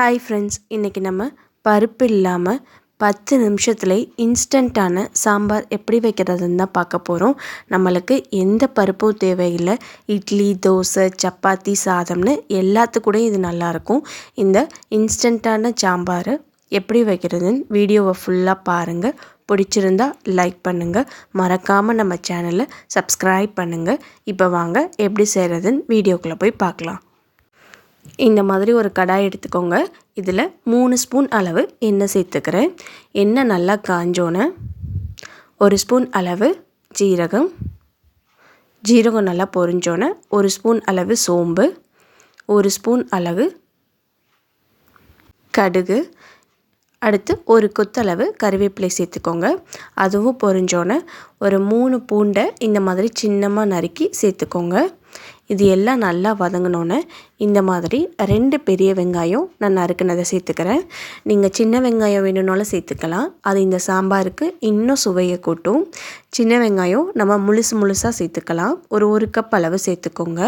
Hi friends இன்றைக்கி நம்ம பருப்பு இல்லாமல் பத்து நிமிஷத்துல இன்ஸ்டண்ட்டான சாம்பார் எப்படி வைக்கிறதுன்னு தான் பார்க்க போகிறோம் நம்மளுக்கு எந்த பருப்பும் தேவையில்லை. இட்லி தோசை சப்பாத்தி சாதம்னு எல்லாத்துக்கூட இது நல்லாயிருக்கும் இந்த இன்ஸ்டண்ட்டான சாம்பாரை எப்படி வைக்கிறதுன்னு வீடியோவை ஃபுல்லாக பாருங்கள் பிடிச்சிருந்தா லைக் பண்ணுங்கள் மறக்காமல் நம்ம சேனலை சப்ஸ்கிரைப் பண்ணுங்கள் இப்போ வாங்க எப்படி செய்கிறதுன்னு வீடியோக்குள்ளே போய் பார்க்கலாம். இந்த மாதிரி ஒரு கடாய் எடுத்துக்கோங்க. இதில் மூணு ஸ்பூன் அளவு எண்ணெய் சேர்த்துக்கிறேன். எண்ணெய் நல்லா காஞ்சோன்னே ஒரு ஸ்பூன் அளவு ஜீரகம். ஜீரகம் நல்லா பொரிஞ்சோன்னே ஒரு ஸ்பூன் அளவு சோம்பு. ஒரு ஸ்பூன் அளவு கடுகு. அடுத்து ஒரு கொத்தளவு கருவேப்பிலை சேர்த்துக்கோங்க. அதுவும் பொரிஞ்சோன்னே ஒரு மூணு பூண்டை இந்த மாதிரி சின்னமாக நறுக்கி சேர்த்துக்கோங்க. இது எல்லாம் நல்லா வதங்கினோன்னே இந்த மாதிரி ரெண்டு பெரிய வெங்காயம் நான் நறுக்குனதை சேர்த்துக்கிறேன். நீங்கள் சின்ன வெங்காயம் வேணும்னாலும் சேர்த்துக்கலாம். அது இந்த சாம்பாருக்கு இன்னும் சுவையை கூட்டும். சின்ன வெங்காயம் நம்ம முழுசு முழுசாக சேர்த்துக்கலாம். ஒரு ஒரு கப் அளவு சேர்த்துக்கோங்க.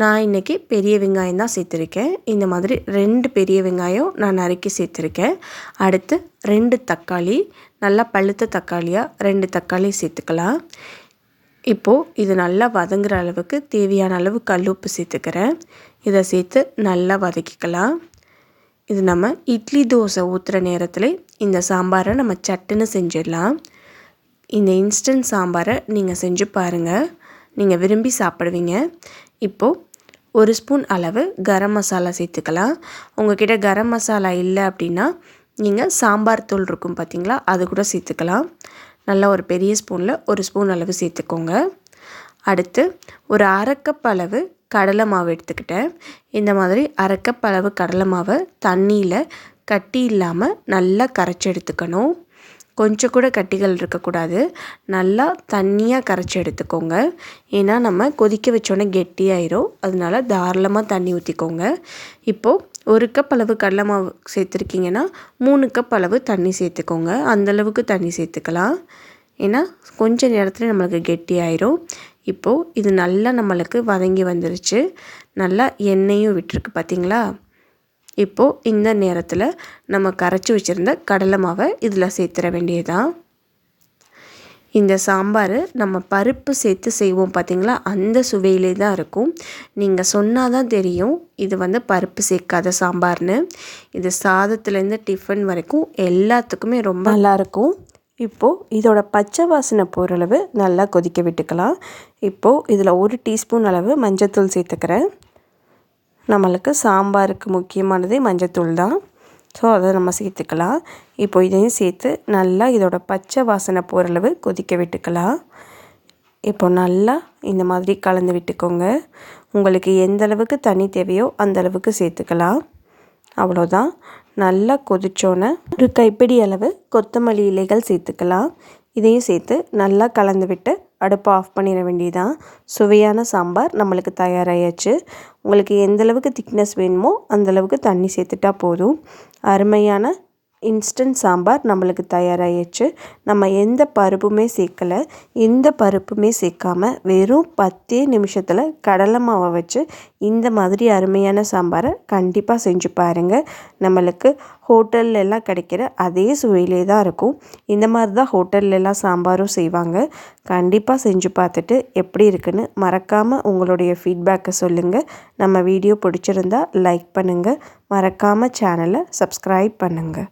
நான் இன்றைக்கி பெரிய வெங்காயம் தான் சேர்த்துருக்கேன். இந்த மாதிரி ரெண்டு பெரிய வெங்காயம் நான் நறுக்கி சேர்த்துருக்கேன். அடுத்து ரெண்டு தக்காளி நல்லா பழுத்த தக்காளியாக ரெண்டு தக்காளி சேர்த்துக்கலாம். இப்போது இது நல்லா வதங்குற அளவுக்கு தேவையான அளவு கல் உப்பு சேர்த்துக்கிறேன். இதை சேர்த்து நல்லா வதக்கிக்கலாம். இது நம்ம இட்லி தோசை ஊற்றுற நேரத்தில் இந்த சாம்பாரை நம்ம சட்டுன்னு செஞ்சிடலாம். இந்த இன்ஸ்டன்ட் சாம்பாரை நீங்கள் செஞ்சு பாருங்கள் நீங்கள் விரும்பி சாப்பிடுவீங்க. இப்போது ஒரு ஸ்பூன் அளவு கரம் மசாலா சேர்த்துக்கலாம். உங்கள்கிட்ட கரம் மசாலா இல்லை அப்படின்னா நீங்கள் சாம்பார் தூள் இருக்கும் பார்த்தீங்களா அது கூட சேர்த்துக்கலாம். நல்லா ஒரு பெரிய ஸ்பூனில் ஒரு ஸ்பூன் அளவு சேர்த்துக்கோங்க. அடுத்து ஒரு அரைக்கப் அளவு கடலை மாவு எடுத்துக்கிட்டேன். இந்த மாதிரி அரைக்கப் அளவு கடலை மாவை தண்ணியில் கட்டி இல்லாமல் நல்லா கரைச்சி எடுத்துக்கணும். கொஞ்சம் கூட கட்டிகள் இருக்கக்கூடாது. நல்லா தண்ணியாக கரைச்சி எடுத்துக்கோங்க. ஏன்னா நம்ம கொதிக்க வச்சோன்னே கெட்டியாயிரும். அதனால தாராளமாக தண்ணி ஊற்றிக்கோங்க இப்போது ஒரு கப் அளவு கடலை மாவு சேர்த்துருக்கீங்கன்னா மூணு கப் அளவு தண்ணி சேர்த்துக்கோங்க. அந்தளவுக்கு தண்ணி சேர்த்துக்கலாம். ஏன்னா கொஞ்சம் நேரத்தில் நம்மளுக்கு கெட்டி ஆயிரும் இப்போது இது நல்லா நம்மளுக்கு வதங்கி வந்துருச்சு. நல்லா எண்ணெயும் விட்டுருக்கு பார்த்திங்களா இப்போது இந்த நேரத்தில் நம்ம கரைச்சி வச்சுருந்த கடலை மாவை இதில் சேர்த்துற வேண்டியதான் இந்த சாம்பார் நம்ம பருப்பு சேர்த்து செய்வோம் பார்த்திங்களா? அந்த சுவையிலே தான் இருக்கும். நீங்கள் சொன்னால் தான் தெரியும் இது வந்து பருப்பு சேர்க்காத சாம்பார்னு. இது சாதத்துலேருந்து டிஃபன் வரைக்கும் எல்லாத்துக்குமே ரொம்ப நல்லாயிருக்கும். இப்போது இதோட பச்சை வாசனை போகிற நல்லா கொதிக்க விட்டுக்கலாம். இப்போது இதில் ஒரு டீஸ்பூன் அளவு மஞ்சத்தூள் சேர்த்துக்கிறேன். நம்மளுக்கு சாம்பாருக்கு முக்கியமானதே மஞ்சத்தூள் தான். ஸோ அதை நம்ம சேர்த்துக்கலாம். இப்போ இதையும் சேர்த்து நல்லா இதோட பச்சை வாசனை போகிறளவு கொதிக்க விட்டுக்கலாம். இப்போ நல்லா இந்த மாதிரி கலந்து விட்டுக்கோங்க. உங்களுக்கு எந்த அளவுக்கு தண்ணி தேவையோ அந்த அளவுக்கு சேர்த்துக்கலாம். அவ்வளோதான். நல்லா கொதிச்சோன்னே ஒரு கைப்பிடி அளவு கொத்தமல்லி இலைகள் சேர்த்துக்கலாம். இதையும் சேர்த்து நல்லா கலந்து விட்டு அடுப்பை ஆஃப் பண்ணிட வேண்டியதான் சுவையான சாம்பார் நம்மளுக்கு தயாராகியாச்சு உங்களுக்கு எந்தளவுக்கு திக்னஸ் வேணுமோ அந்தளவுக்கு தண்ணி சேர்த்துட்டா போதும். அருமையான இன்ஸ்டன்ட் சாம்பார் நம்மளுக்கு தயாராகிடுச்சு நம்ம எந்த பருப்புமே சேர்க்கலை. எந்த பருப்புமே சேர்க்காமல் வெறும் பத்தே நிமிஷத்தில் கடலை மாவை வச்சு இந்த மாதிரி அருமையான சாம்பாரை கண்டிப்பாக செஞ்சு பாருங்கள் நம்மளுக்கு ஹோட்டல்லலாம் கிடைக்கிற அதே சுவையிலே தான் இருக்கும். இந்த மாதிரி தான் ஹோட்டல்லலாம் சாம்பாரும் செய்வாங்க. கண்டிப்பாக செஞ்சு பார்த்துட்டு எப்படி இருக்குன்னு மறக்காமல் உங்களுடைய ஃபீட்பேக்கை சொல்லுங்கள் நம்ம வீடியோ பிடிச்சிருந்தா லைக் பண்ணுங்கள் மறக்காமல் சேனலை சப்ஸ்கிரைப் பண்ணுங்கள்